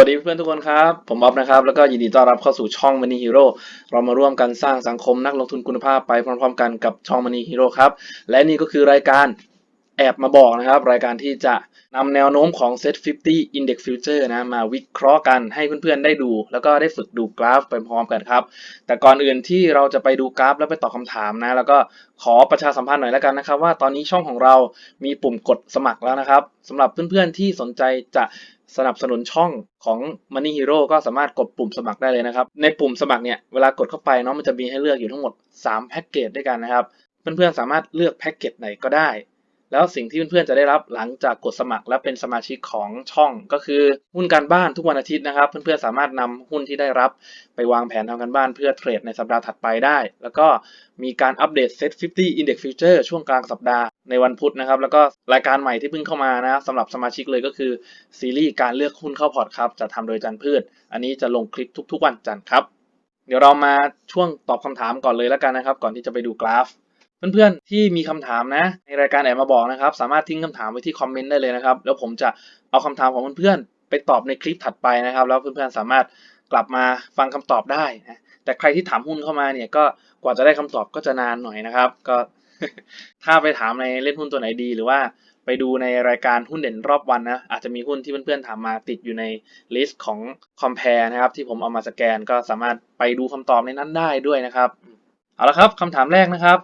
วัสดีเพื่อนๆทุกคนครับ ผมบ๊อบนะครับ แล้วก็ยินดีต้อนรับเข้าสู่ช่อง Money Hero เรามาร่วมกันสร้างสังคมนักลงทุนคุณภาพไปพร้อมๆกันกับช่อง Money Hero ครับ และนี่ก็คือรายการแอบมาบอกนะครับ รายการที่จะนำแนวโน้มของ Set 50 Index Future นะ มาวิเคราะห์กันให้เพื่อนๆได้ดู แล้วก็ได้ฝึกดูกราฟไปพร้อมกันครับ แต่ก่อนอื่นที่เราจะไปดูกราฟแล้วไปตอบคำถามนะ แล้วก็ขอประชาสัมพันธ์หน่อยแล้วกันนะครับ ว่าตอนนี้ช่องของเรามีปุ่มกดสมัครแล้วนะครับสำหรับเพื่อนๆที่สนใจจะ สนับสนุนช่องของ Money Hero ก็สามารถกดปุ่มสมัครได้เลยนะครับ ในปุ่มสมัครเนี่ยเวลากดเข้าไปเนาะมันจะมีให้เลือกอยู่ทั้งหมด 3 แพ็กเกจด้วยกันนะครับ เพื่อนๆสามารถเลือกแพ็กเกจไหนก็ได้ แล้วสิ่งที่เพื่อนๆจะได้รับหลังจากกดสมัครและเป็นสมาชิกของช่อง ก็คือหุ้นการบ้านทุกวันอาทิตย์นะครับ เพื่อนๆสามารถนำหุ้นที่ได้รับไปวางแผนทำการบ้านเพื่อเทรดในสัปดาห์ถัดไปได้ แล้วก็มีการอัปเดต Set 50 Index Future ช่วงกลางสัปดาห์ ในวันพุธนะครับ แล้วก็รายการใหม่ที่เพิ่งเข้ามานะสำหรับสมาชิกเลยก็คือซีรีส์การเลือกหุ้นเข้าพอร์ตครับจะทำโดยจันพืช อันนี้จะลงคลิปทุก ๆ วันจันทร์ครับ เดี๋ยวเรามาช่วงตอบคำถามก่อนเลยแล้วกันนะครับ ก่อนที่จะไปดูกราฟ เพื่อนๆที่มีคำถามนะ ในรายการแอบมาบอกนะครับ สามารถทิ้งคำถามไว้ที่คอมเมนต์ได้เลยนะครับแล้วผมจะเอาคำถามของเพื่อนๆไปตอบในคลิปถัดไปนะครับ แล้วเพื่อนๆสามารถกลับมาฟังคำตอบได้นะแต่ใครที่ถามหุ้นเข้ามาเนี่ยก็กว่าจะได้คำตอบก็จะนานหน่อยนะครับ ก็ ถ้าไปถามในเล่นหุ้นตัวไหนดี หรือว่าไปดูในรายการหุ้นเด่นรอบวันนะอาจจะมีหุ้นที่เพื่อนๆถามมาติดอยู่ในลิสต์ของ Compare นะครับ ที่ผมเอามาสแกนก็สามารถไปดูคำตอบในนั้นได้ด้วยนะครับ เอาละครับคำถามแรกนะครับ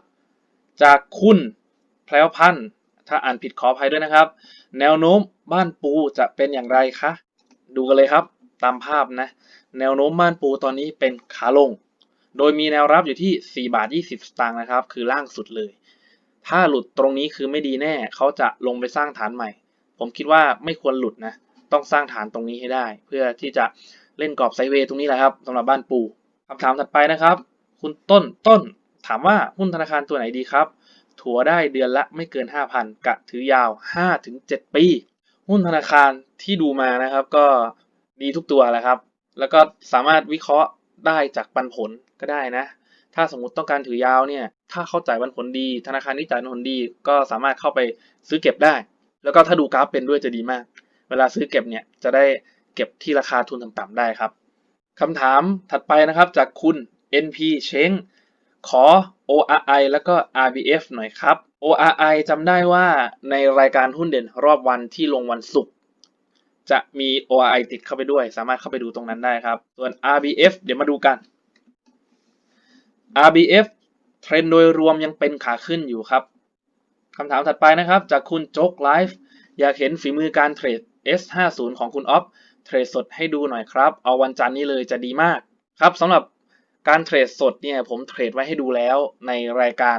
จากคุณแพลวพันธ์ถ้าอ่านผิดขออภัยด้วยนะครับ แนวโน้มบ้านปูจะเป็นอย่างไรคะดูกันเลยครับตามภาพนะ แนวโน้มบ้านปูตอนนี้เป็นขาลง โดยมีแนวรับอยู่ที่ 4 บาท 20 สตางค์นะครับ คือล่างสุดเลย ถ้าหลุดตรงนี้คือไม่ดีแน่ เขาจะลงไปสร้างฐานใหม่ ผมคิดว่าไม่ควรหลุดนะ ต้องสร้างฐานตรงนี้ให้ได้ เพื่อที่จะเล่นกรอบไซเวย์ตรงนี้แหละครับสำหรับบ้านปูคำถามถัดไปนะครับ คุณต้นต้นถามว่าหุ้นธนาคารตัวไหนดีครับ ถัวได้เดือนละไม่เกิน 5,000 กะถือยาว 5-7 ปี หุ้นธนาคารที่ดูมานะครับก็ดีทุกตัวแหละครับ แล้วก็สามารถวิเคราะห์ได้จากปันผลก็ได้นะ ถ้าสมมติต้องการถือยาวเนี่ยถ้าเข้าจ่ายปันผลดี ธนาคารที่จ่ายปันผลดี ก็สามารถเข้าไปซื้อเก็บได้ แล้วก็ถ้าดูกราฟเป็นด้วยจะดีมาก เวลาซื้อเก็บเนี่ยจะได้เก็บที่ราคาทุนต่ำๆได้ครับคำถามถัดไปนะครับจากคุณ NP เช้งขอ ORI แล้วก็ RBF หน่อยครับ ORI จำได้ว่าในรายการหุ้นเด่นรอบวันที่ลงวันศุกร์จะมี ORI ติดเข้าไปด้วย สามารถเข้าไปดูตรงนั้นได้ครับ ส่วน RBF เดี๋ยวมาดูกัน RBF เทรนด์โดยรวมยังเป็นขาขึ้นอยู่ครับคำถามถัดไปนะครับ จากคุณโจ๊กไลฟ์อยากเห็นฝีมือการเทรด S50 ของคุณออฟเทรดสดให้ดูหน่อยครับ เอาวันจันทร์นี้เลยจะดีมากครับสำหรับการเทรดสดเนี่ยผมเทรดไว้ให้ดูแล้วในรายการ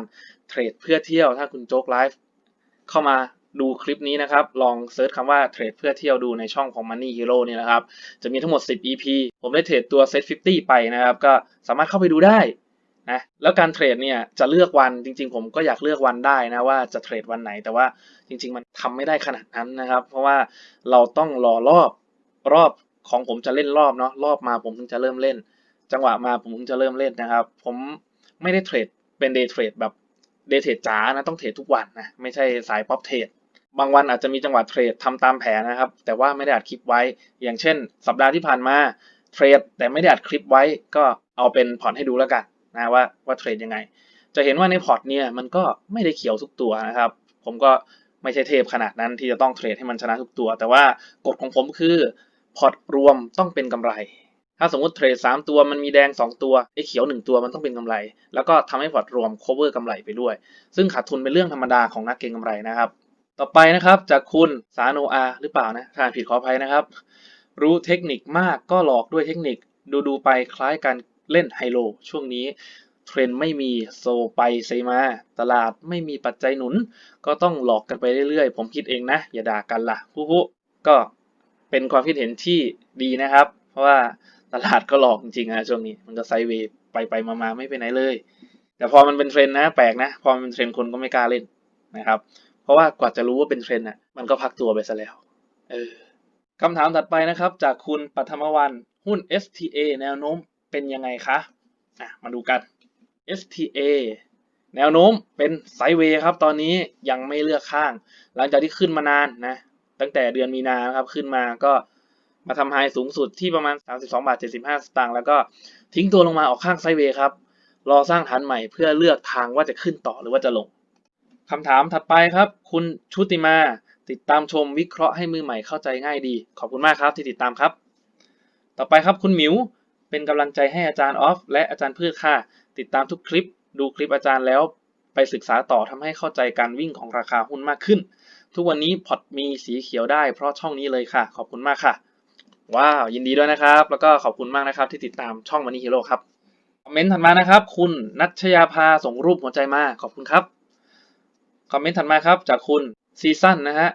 เทรดเพื่อเที่ยวถ้าคุณโจ๊กไลฟ์เข้ามาดูคลิปนี้นะครับ ลองเซิร์ชคำว่าเทรดเพื่อเที่ยวดูในช่องของ Money Hero เนี่ยนะครับ จะมีทั้งหมด 10 EP ผมได้เทรดตัว Set 50 ไปนะครับ ก็สามารถเข้าไปดูได้ นะแล้วการเทรดเนี่ยจะเลือกวันจริง ๆ ผมก็อยากเลือกวันได้นะว่าจะเทรดวันไหน แต่ว่าจริง ๆ มันทำไม่ได้ขนาดนั้นนะครับ เพราะว่าเราต้องรอรอบรอบของผมจะเล่นรอบเนาะรอบมาผมถึงจะเริ่มเล่น จังหวะมาผมเพิ่งจะเริ่มเล่นนะครับ ผมไม่ได้เทรดเป็นเดย์เทรดแบบเดย์เทรดจ๋านะต้องเทรดทุกวันนะไม่ใช่สายป๊อปเทรดบางวันอาจจะมีจังหวะเทรดทำตามแผนนะครับ แต่ว่าไม่ได้อัดคลิปไว้ อย่างเช่น สัปดาห์ที่ผ่านมาเทรดแต่ไม่ได้อัดคลิปไว้ก็เอาเป็นพอร์ตให้ดูแล้วกัน นะว่าว่าเทรดยังไง จะเห็นว่าในพอร์ตเนี่ยมันก็ไม่ได้เขียวทุกตัวนะครับ ผมก็ไม่ใช่เทพขนาดนั้นที่จะต้องเทรดให้มันชนะทุกตัว แต่ว่ากฎของผมคือพอร์ตรวมต้องเป็นกำไร ถ้าสมมติเทรดสามตัวมันมีแดง 2 ตัวไอ้เขียว 1 ตัวมันต้องเป็นกำไร แล้วก็ทำให้พอร์ตรวม cover กำไรไปด้วย ซึ่งขาดทุนเป็นเรื่องธรรมดาของนักเก็งกำไรนะครับ ต่อไปนะครับจากคุณสาโนอาหรือเปล่านะถ้าผิดขออภัยนะครับ รู้เทคนิคมากก็หลอกด้วยเทคนิคดูดูไปคล้ายการ เล่นไฮโล ช่วงนี้เทรนไม่มีโซไปเซมา ตลาดไม่มีปัจจัยหนุน ก็ต้องหลอกกันไปเรื่อยๆ ผมคิดเองนะ อย่าด่ากันล่ะฮู้ฮู้ก็เป็นความคิดเห็นที่ดีนะครับ เพราะว่าตลาดก็หลอกจริงๆนะช่วงนี้มันก็ไซเวย์ไปไปมาๆไม่ไปไหนเลย แต่พอมันเป็นเทรนนะ แปลกนะ พอมันเป็นเทรนคนก็ไม่กล้าเล่นนะครับ เพราะว่ากว่าจะรู้ว่าเป็นเทรนด์อะมันก็พักตัวไปซะแล้วเออคำถามถัดไปนะครับ จากคุณปัทมวันหุ้น STA แนวโน้ม เป็นยังไงคะอะมาดูกัน STA แนวโน้มเป็นไซด์เวย์ครับ ตอนนี้ยังไม่เลือกข้าง หลังจากที่ขึ้นมานานนะ ตั้งแต่เดือนมีนานครับ ขึ้นมาก็มาทำไฮสูงสุดที่ประมาณ 32 บาท 75 สตางค์ แล้วก็ทิ้งตัวลงมาออกข้างไซด์เวย์ครับ รอสร้างฐานใหม่เพื่อเลือกทางว่าจะขึ้นต่อหรือว่าจะลงคำถามถัดไปครับ คุณชุติมาติดตามชมวิเคราะห์ให้มือใหม่เข้าใจง่ายดี ขอบคุณมากครับที่ติดตามครับ ต่อไปครับคุณหมิว เป็นกำลังใจให้อาจารย์ออฟและอาจารย์พืชค่ะ ติดตามทุกคลิป ดูคลิปอาจารย์แล้ว ไปศึกษาต่อทำให้เข้าใจการวิ่งของราคาหุ้นมากขึ้น ทุกวันนี้พอร์ตมีสีเขียวได้เพราะช่องนี้เลยค่ะ ขอบคุณมากค่ะ ว้าว ยินดีด้วยนะครับ แล้วก็ขอบคุณมากนะครับที่ติดตามช่องมันนี่ฮีโร่ครับ คอมเมนต์ถัดมานะครับ คุณนัชยาภาส่งรูปหัวใจมา ขอบคุณครับ คอมเมนต์ถัดมาครับจากคุณซีซั่นนะฮะ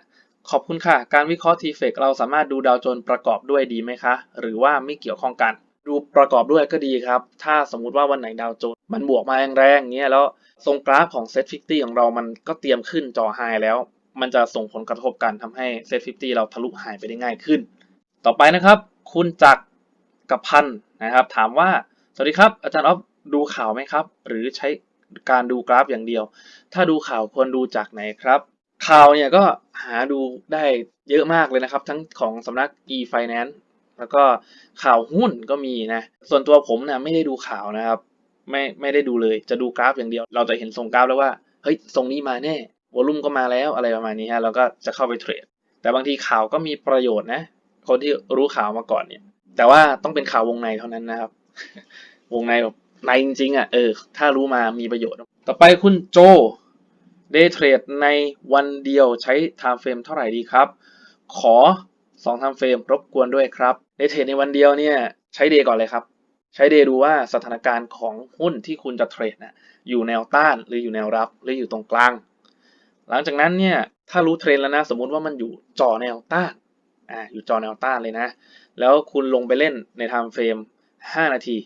ขอบคุณค่ะ การวิเคราะห์ทีเฟกเราสามารถดูดาวโจนส์ประกอบด้วยดีไหมคะ หรือว่าไม่เกี่ยวข้องกัน ดูประกอบด้วยก็ดีครับ ถ้าสมมุติว่าวันไหนดาวโจนส์มันบวกมาแรงๆเงี้ยแล้วทรงกราฟของเซตฟิตี้ของเรามันก็เตรียมขึ้นจอไฮแล้ว มันจะส่งผลกระทบกันทำให้เซตฟิตี้เราทะลุไฮไปได้ง่ายขึ้น ต่อไปนะครับ คุณจักกับพันนะครับ ถามว่า สวัสดีครับ อาจารย์ออฟดูข่าวไหมครับ หรือใช้การดูกราฟอย่างเดียว ถ้าดูข่าวควรดูจากไหนครับข่าวเนี่ยก็หาดูได้เยอะมากเลยนะครับ ทั้งของสำนัก e-finance แล้วก็ข่าวหุ้นก็มีนะ ส่วนตัวผมเนี่ยไม่ได้ดูข่าวนะครับ ไม่ไม่ได้ดูเลย จะดูกราฟอย่างเดียว เราจะเห็นทรงกราฟแล้วว่า เฮ้ยทรงนี้มาแน่วอลุ่มก็มาแล้วอะไรประมาณนี้ฮะเราก็จะเข้าไปเทรด แต่บางทีข่าวก็มีประโยชน์นะ คนที่รู้ข่าวมาก่อนเนี่ย แต่ว่าต้องเป็นข่าววงในเท่านั้นนะครับ วงในแบบในจริงๆอะเออถ้ารู้มามีประโยชน์ ต่อไปคุณโจเดย์เทรดในวันเดียวใช้ time frame เท่าไหร่ดีครับ ขอ2 time frame รบกวนด้วยครับ เดย์เทรดในวันเดียวเนี่ยใช้เดย์ก่อนเลยครับ ใช้เดย์ดูว่าสถานการณ์ของหุ้นที่คุณจะเทรดนะอยู่แนวต้านหรืออยู่แนวรับหรืออยู่ตรงกลาง หลังจากนั้นเนี่ยถ้ารู้เทรนแล้วนะสมมุติว่ามันอยู่จอแนวต้านอ่าอยู่จอแนวต้านเลยนะ แล้วคุณลงไปเล่นใน time frame 5นาที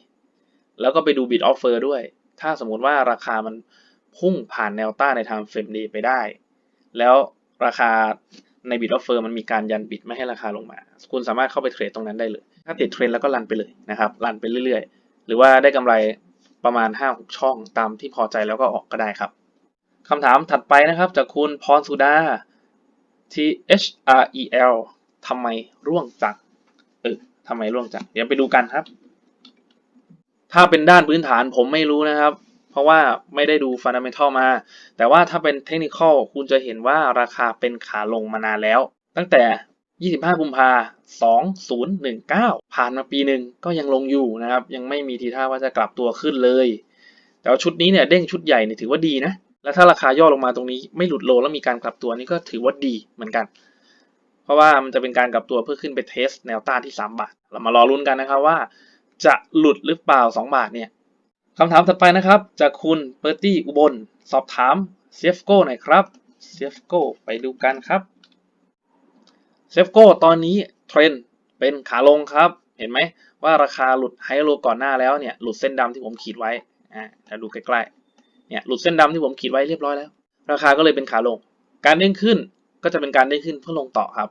แล้วก็ไปดู bid offer ด้วย ถ้าสมมุติว่าราคามันพุ่งผ่านแนวต้านใน time frame day ไปได้ แล้วราคา ใน bid offer มันมีการยันบิดไม่ให้ราคาลงมา คุณสามารถเข้าไปเทรดตรงนั้นได้เลย ถ้าติดเทรนด์แล้วก็รันไปเลยนะครับ รันไปเรื่อยๆ หรือว่าได้กำไรประมาณ 5-6 ช่องตามที่พอใจแล้วก็ออกก็ได้ครับคำถามถัดไปนะครับ จากคุณพรสุดา T H R E L ทำไมร่วงจักเออทำไมร่วงจักเดี๋ยวไปดูกันครับ ถ้าเป็นด้านพื้นฐานผมไม่รู้นะครับ เพราะว่าไม่ได้ดูฟันดัมเ n ทัลมา แต่ว่าถ้าเป็นเทคนิคคุณจะเห็นว่าราคาเป็นขาลงมานานแล้ว ตั้งแต่ 25 กุมภา2019 ผ่านมาปีหนึ่งก็ยังลงอยู่นะครับ ยังไม่มีทีท่าว่าจะกลับตัวขึ้นเลย แต่ว่าชุดนี้เนี่ยเด้งชุดใหญ่เนี่ยถือว่าดีนะ แล้วถ้าราคาย่อลงมาตรงนี้ไม่หลุดโลแล้วมีการกลับตัวนี่ก็ถือว่าดีเหมือนกัน เพราะว่ามันจะเป็นการกลับตัวเพื่อขึ้นไปเทสแนวต้านที่ 3 บาท เรามารอลุ้นกันนะครับว่า จะหลุดหรือเปล่า 2 บาทเนี่ย คำถามถัดไปนะครับ จากคุณเปอร์ตี้อุบล สอบถามเซฟโก้หน่อยครับเซฟโก้ไปดูกันครับเซฟโก้ตอนนี้เทรนเป็นขาลงครับ เห็นไหมว่าราคาหลุดไฮโลก่อนหน้าแล้วเนี่ยหลุดเส้นดำที่ผมขีดไว้อ่าถ้าดูใกล้ๆเนี่ยหลุดเส้นดำที่ผมขีดไว้เรียบร้อยแล้ว ราคาก็เลยเป็นขาลง การเด้งขึ้นก็จะเป็นการเด้งขึ้นเพื่อลงต่อครับ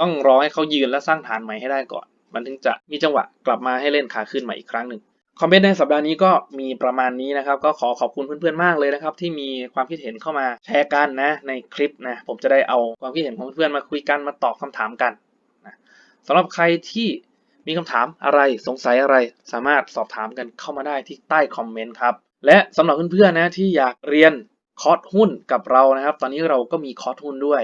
ต้องรอให้เขายืนและสร้างฐานใหม่ให้ได้ก่อน มันถึงจะมีจังหวะกลับมาให้เล่นขาขึ้นใหม่อีกครั้งหนึ่ง คอมเมนต์ในสัปดาห์นี้ก็มีประมาณนี้นะครับ ก็ขอขอบคุณเพื่อนๆมากเลยนะครับ ที่มีความคิดเห็นเข้ามาแชร์กันนะ ในคลิปนะ ผมจะได้เอาความคิดเห็นของเพื่อนๆมาคุยกันมาตอบคำถามกันนะสำหรับใครที่มีคำถามอะไรสงสัยอะไร สามารถสอบถามกันเข้ามาได้ที่ใต้คอมเมนต์ครับและสำหรับเพื่อนๆนะที่อยากเรียนคอร์สหุ้นกับเรานะครับ ตอนนี้เราก็มีคอร์สหุ้นด้วย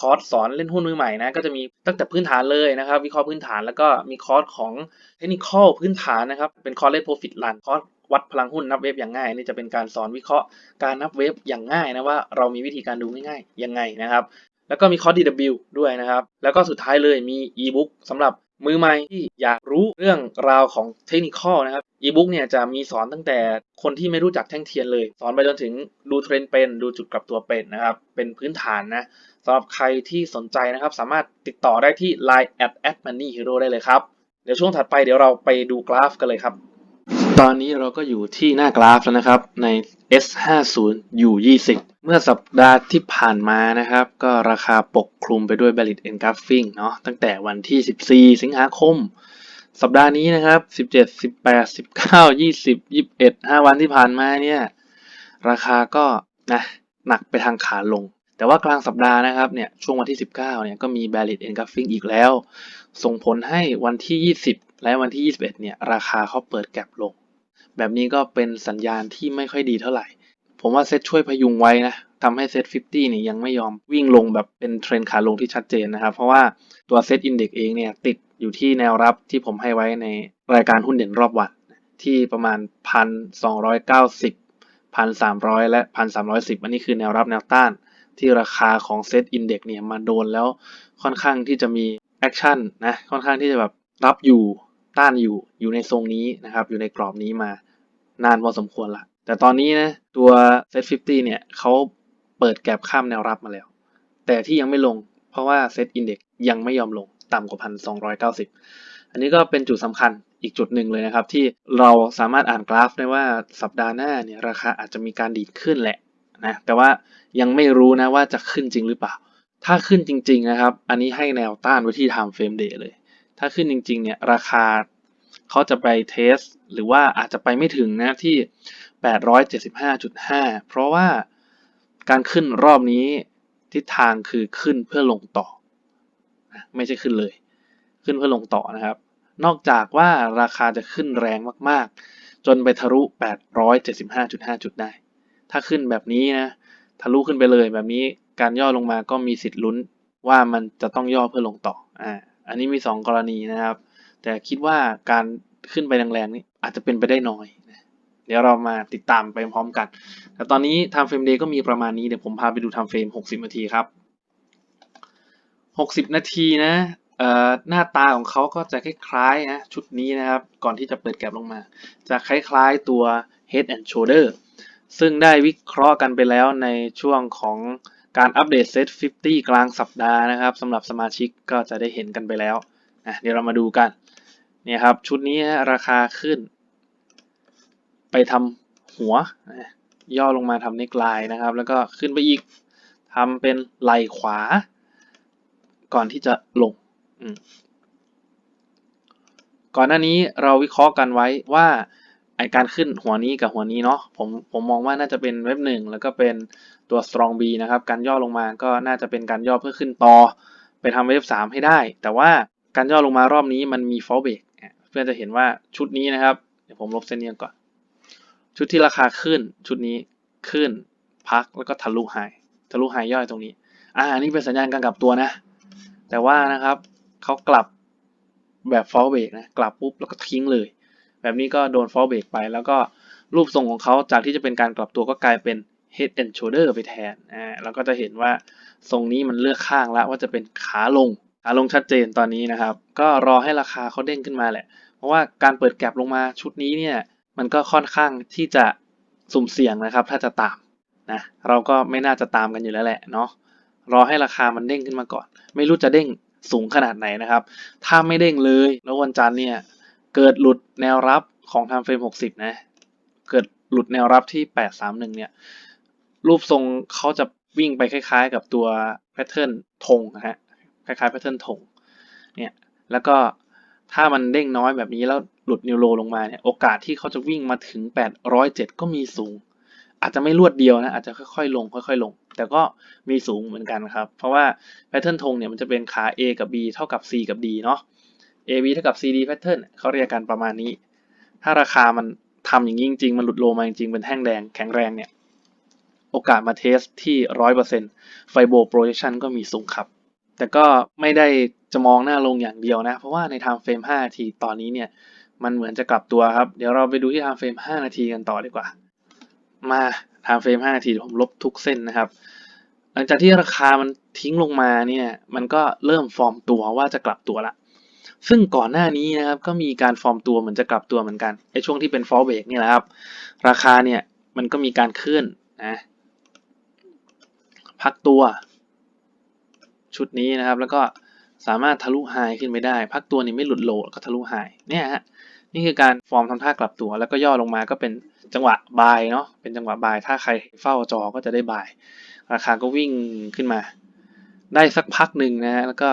คอร์สสอนเล่นหุ้นมือใหม่นะก็จะมีตั้งแต่พื้นฐานเลยนะครับ วิเคราะห์พื้นฐานแล้วก็มีคอร์สของเทคนิคอพื้นฐานนะครับ เป็นคอร์สเล่น profit run คอร์สวัดพลังหุ้นนับเวฟอย่างง่ายนี่จะเป็นการสอนวิเคราะห์การนับเวฟอย่างง่ายนะว่าเรามีวิธีการดูง่ายๆยังไงนะครับ แล้วก็มีคอร์ส DW ด้วยนะครับ แล้วก็สุดท้ายเลยมี e-book สำหรับ มือใหม่ที่อยากรู้เรื่องราวของเทคนิคนะครับอีบุ๊กเนี่ยจะมีสอนตั้งแต่คนที่ไม่รู้จักแท่งเทียนเลย สอนไปจนถึงดูเทรนเป็น ดูจุดกลับตัวเป็นนะครับ เป็นพื้นฐานนะสำหรับใครที่สนใจนะครับ สามารถติดต่อได้ที่ line at at money hero ได้เลยครับ เดี๋ยวช่วงถัดไปเดี๋ยวเราไปดูกราฟกันเลยครับ ตอนนี้เราก็อยู่ที่หน้ากราฟแล้วนะครับใน S50 อยู่20 เมื่อสัปดาห์ที่ผ่านมานะครับ ก็ราคาปกคลุมไปด้วย Valid Engulfing เนาะตั้งแต่วันที่ 14 สิงหาคม สัปดาห์นี้นะครับ 17 18 19 20 21 5 วันที่ผ่านมาเนี่ย ราคาก็นะหนักไปทางขาลง แต่ว่ากลางสัปดาห์นะครับเนี่ยช่วงวันที่ 19 เนี่ยก็มี Barrett Engulfing อีกแล้ว ส่งผลให้วันที่ 20 และวันที่ 21 เนี่ยราคาเขาเปิดแก็บลง แบบนี้ก็เป็นสัญญาณที่ไม่ค่อยดีเท่าไหร่ ผมว่าเซตช่วยพยุงไว้นะทำให้เซต50เนี่ยยังไม่ยอมวิ่งลงแบบเป็นเทรนขาลงที่ชัดเจนนะครับ เพราะว่าตัวเซตอินเด็กเองเนี่ยติดอยู่ที่แนวรับที่ผมให้ไว้ในรายการหุ้นเด่นรอบวันที่ประมาณ 1,290 1,300 และ 1,310 อันนี้คือแนวรับแนวต้านที่ราคาของเซตอินเด็กเนี่ยมาโดนแล้วค่อนข้างที่จะมีแอคชั่นนะค่อนข้างที่จะแบบรับอยู่ต้านอยู่อยู่ในทรงนี้นะครับ อยู่ในกรอบนี้มา นานพอสมควรละ แต่ตอนนี้นะตัวเซต50 เนี่ยเขาเปิดแก็บข้ามแนวรับมาแล้ว แต่ที่ยังไม่ลง เพราะว่าเซตอินเด็กยังไม่ยอมลงต่ำกว่า 1,290 อันนี้ก็เป็นจุดสำคัญอีกจุดหนึ่งเลยนะครับ ที่เราสามารถอ่านกราฟได้ว่าสัปดาห์หน้าเนี่ยราคาอาจจะมีการดีดขึ้นแหละนะแต่ว่ายังไม่รู้นะว่าจะขึ้นจริงหรือเปล่า ถ้าขึ้นจริง ๆ นะครับ อันนี้ให้แนวต้านไว้ที่ time frame day เลย ถ้าขึ้นจริง ๆ เนี่ยราคา เขาจะไปเทสหรือว่าอาจจะไปไม่ถึงนะที่ 875.5 เพราะว่าการขึ้นรอบนี้ทิศทางคือขึ้นเพื่อลงต่อ ไม่ใช่ขึ้นเลย ขึ้นเพื่อลงต่อนะครับ นอกจากว่าราคาจะขึ้นแรงมากๆ จนไปทะลุ 875.5 จุดได้ ถ้าขึ้นแบบนี้นะทะลุขึ้นไปเลยแบบนี้การย่อลงมาก็มีสิทธิ์ลุ้นว่ามันจะต้องย่อเพื่อลงต่อ อ่า อันนี้มี 2 กรณีนะครับ แต่คิดว่าการขึ้นไปแรงๆนี่อาจจะเป็นไปได้น้อยนะเดี๋ยวเรามาติดตามไปพร้อมกัน แต่ตอนนี้ time frame day ก็มีประมาณนี้ เดี๋ยวผมพาไปดู time frame 60 นาทีครับ 60 นาทีนะหน้าตาของเขาก็จะคล้ายๆนะชุดนี้นะครับ ก่อนที่จะเปิดแก็บลงมา จะคล้ายๆตัว head and shoulder ซึ่งได้วิเคราะห์กันไปแล้วในช่วงของการอัปเดตเซต50 กลางสัปดาห์นะครับสำหรับสมาชิกก็จะได้เห็นกันไปแล้ว นะเดี๋ยวเรามาดูกันเนี่ยครับชุดนี้ราคาขึ้น ไปทำหัว ย่อลงมาทำเนกไลน์นะครับ แล้วก็ขึ้นไปอีกทำเป็นไหล่ขวา ก่อนที่จะลงก่อนหน้านี้เราวิเคราะห์กันไว้ว่าไอการขึ้นหัวนี้กับหัวนี้เนาะผมผมมองว่าน่าจะเป็นเว็บหนึ่งแล้วก็เป็นตัว strong B นะครับ การย่อลงมาก็น่าจะเป็นการย่อเพื่อขึ้นต่อ ไปทำเว็บสามให้ได้ แต่ว่า การย่อลงมารอบนี้มันมี fall break เพื่อนจะเห็นว่าชุดนี้นะครับ เดี๋ยวผมลบเส้นนี้ก่อน ชุดที่ราคาขึ้นชุดนี้ขึ้นพักแล้วก็ทะลุไฮทะลุไฮย่อยตรงนี้ อ่าอันนี้เป็นสัญญาณการกลับตัวนะ แต่ว่านะครับเขากลับแบบ fall break นะกลับปุ๊บแล้วก็ทิ้งเลย แบบนี้ก็โดน fall break ไป แล้วก็รูปทรงของเขาจากที่จะเป็นการกลับตัวก็กลายเป็น head and shoulder ไปแทนอ่าเราก็จะเห็นว่าทรงนี้มันเลือกข้างแล้วว่าจะเป็นขาลง ขาลงชัดเจนตอนนี้นะครับ ก็รอให้ราคาเขาเด้งขึ้นมาแหละ เพราะว่าการเปิดแก็บลงมาชุดนี้เนี่ยมันก็ค่อนข้างที่จะสุ่มเสี่ยงนะครับ ถ้าจะตามนะเราก็ไม่น่าจะตามกันอยู่แล้วแหละเนาะรอให้ราคามันเด้งขึ้นมาก่อน ไม่รู้จะเด้งสูงขนาดไหนนะครับ ถ้าไม่เด้งเลยแล้ววันจันทร์เนี่ยเกิดหลุดแนวรับของ time frame 60 นะ เกิดหลุดแนวรับที่ 831 เนี่ย รูปทรงเขาจะวิ่งไปคล้ายๆ กับตัวแพทเทิร์นธงนะฮะ คล้ายๆแพทเทิร์นธงเนี่ยแล้วก็ถ้ามันเด้งน้อยแบบนี้แล้วหลุดนิวโรลงมาเนี่ยโอกาสที่เขาจะวิ่งมาถึง 807 ก็มีสูง อาจจะไม่รวดเดียวนะอาจจะค่อยๆลงค่อยๆลง แต่ก็มีสูงเหมือนกันครับ เพราะว่าแพทเทิร์นธงเนี่ยมันจะเป็นขา A กับ B เท่ากับ C กับ D เนาะ A B เท่ากับ C D pattern เขาเรียกกันประมาณนี้ ถ้าราคามันทำอย่างนี้จริงๆ มันหลุดโลมาจริงๆ เป็นแท่งแดงแข็งแรงเนี่ย โอกาสมาเทสที่ 100%ไฟโบโปรเจคชันก็มีสูงครับ แต่ก็ไม่ได้จะมองหน้าลงอย่างเดียวนะ เพราะว่าใน time frame 5นาทีตอนนี้เนี่ย มันเหมือนจะกลับตัวครับ เดี๋ยวเราไปดูที่ time frame 5นาทีกันต่อดีกว่า มา time frame 5นาทีผมลบทุกเส้นนะครับ หลังจากที่ราคามันทิ้งลงมาเนี่ย มันก็เริ่มฟอร์มตัวว่าจะกลับตัวละ ซึ่งก่อนหน้านี้นะครับ ก็มีการฟอร์มตัวเหมือนจะกลับตัวเหมือนกันไอช่วงที่เป็น fall break นี่แหละครับ ราคาเนี่ยมันก็มีการขึ้นนะ พักตัว ชุดนี้นะครับ แล้วก็สามารถทะลุไฮขึ้นไปได้ พักตัวนี้ไม่หลุดโลก็ทะลุไฮเนี่ยฮะนี่คือการฟอร์มทำท่ากลับตัว แล้วก็ย่อลงมาก็เป็นจังหวะบายเนาะเป็นจังหวะบาย ถ้าใครเฝ้าจอก็จะได้บาย ราคาก็วิ่งขึ้นมา ได้สักพักหนึ่งนะแล้วก็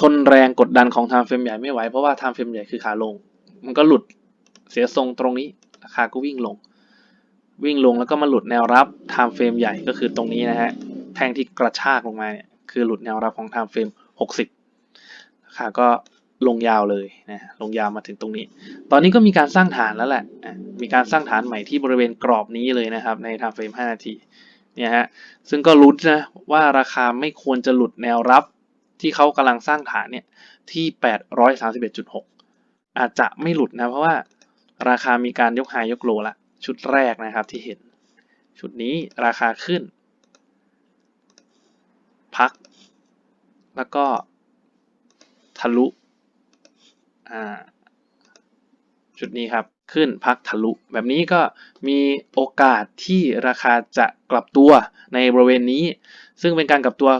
ทนแรงกดดันของไทม์เฟรมใหญ่ไม่ไหว เพราะว่าไทม์เฟรมใหญ่คือขาลง มันก็หลุดเสียทรงตรงนี้ ราคาก็วิ่งลง วิ่งลงแล้วก็มาหลุดแนวรับ time frame ใหญ่ก็คือตรงนี้นะฮะ ท่งที่กระชากลงมาเนี่ยคือหลุดแนวรับของ time frame 60ราคาก็ลงยาวเลยนะลงยาวมาถึงตรงนี้ ตอนนี้ก็มีการสร้างฐานแล้วแหละมีการสร้างฐานใหม่ที่บริเวณกรอบนี้เลยนะครับ ใน time frame 5 นาทีเนี่ยฮะซึ่งก็ลุ้นนะว่าราคาไม่ควรจะหลุดแนวรับที่เขากำลังสร้างฐานเนี่ยที่ 831.6 อาจจะไม่หลุดนะ เพราะว่าราคามีการยกไฮยกโลละชุดแรกนะครับที่เห็น ชุดนี้ราคาขึ้น พัก แล้วก็ทะลุอ่าชุดนี้ครับขึ้นพักทะลุ แบบนี้ก็มีโอกาสที่ราคาจะกลับตัวในบริเวณนี้ ซึ่งเป็นการกลับตัว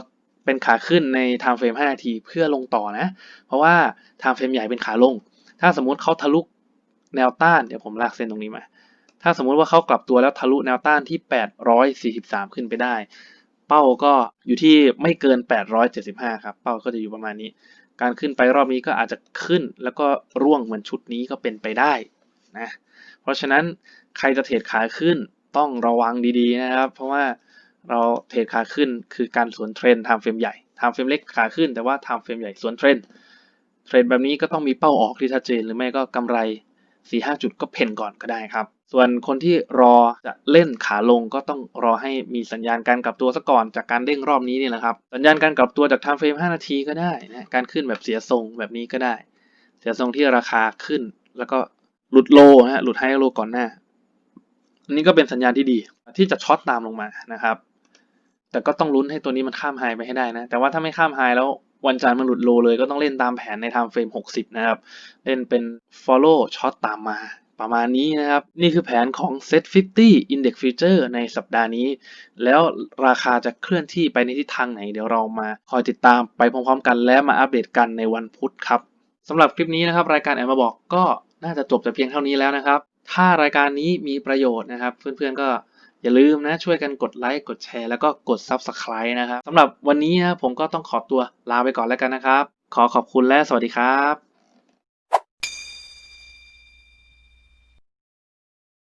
เป็นขาขึ้นใน time frame 5 นาทีเพื่อลงต่อนะ เพราะว่า time frame ใหญ่เป็นขาลง ถ้าสมมุติเขาทะลุแนวต้านเดี๋ยวผมลากเส้นตรงนี้มา ถ้าสมมุติว่าเขากลับตัวแล้วทะลุแนวต้านที่ 843 ขึ้นไปได้ เป้าก็อยู่ที่ไม่เกิน 875 ครับ เป้าก็จะอยู่ประมาณนี้ การขึ้นไปรอบนี้ก็อาจจะขึ้นแล้วก็ร่วงเหมือนชุดนี้ก็เป็นไปได้นะ เพราะฉะนั้นใครจะเทรดขาขึ้นต้องระวังดีๆนะครับ เพราะว่าเราเทรดขาขึ้นคือการสวนเทรน time frame ใหญ่ time frame เล็กขาขึ้น แต่ว่า time frame ใหญ่สวนเทรนเทรดแบบนี้ก็ต้องมีเป้าออกที่ชัดเจนหรือไม่ก็กำไร4-5จุดก็เพ่นก่อนก็ได้ครับ ส่วนคนที่รอจะเล่นขาลงก็ต้องรอให้มีสัญญาณการกลับตัวซะก่อนจากการเด้งรอบนี้นี่แหละครับ สัญญาณการกลับตัวจาก time frame 5นาทีก็ได้นะการขึ้นแบบเสียทรงแบบนี้ก็ได้ เสียทรงที่ราคาขึ้น แล้วก็หลุดโลฮะหลุดไฮโลก่อนหน้าอันนี้ก็เป็นสัญญาณที่ดีที่จะช็อตตามลงมานะครับ แต่ก็ต้องลุ้นให้ตัวนี้มันข้ามไฮไปให้ได้นะ แต่ว่าถ้าไม่ข้ามไฮแล้ววันจันทร์มันหลุดโลเลยก็ต้องเล่นตามแผนใน time frame 60 นะครับ เล่นเป็น follow ช็อตตามมา ประมาณนี้นะครับ นี่คือแผนของ set 50 index future ในสัปดาห์นี้ แล้วราคาจะเคลื่อนที่ไปในทิศทางไหน เดี๋ยวเรามาคอยติดตามไปพร้อมๆกันและมาอัปเดตกันในวันพุธครับสำหรับคลิปนี้นะครับ รายการแอมมาบอกก็น่าจะจบแต่เพียงเท่านี้แล้วนะครับ ถ้ารายการนี้มีประโยชน์นะครับ เพื่อนๆก็อย่าลืมนะช่วยกันกดไลค์กดแชร์แล้วก็กด Subscribe นะครับสำหรับวันนี้นะผมก็ต้องขอตัวลาไปก่อนแล้วกันนะครับ ขอขอบคุณและสวัสดีครับ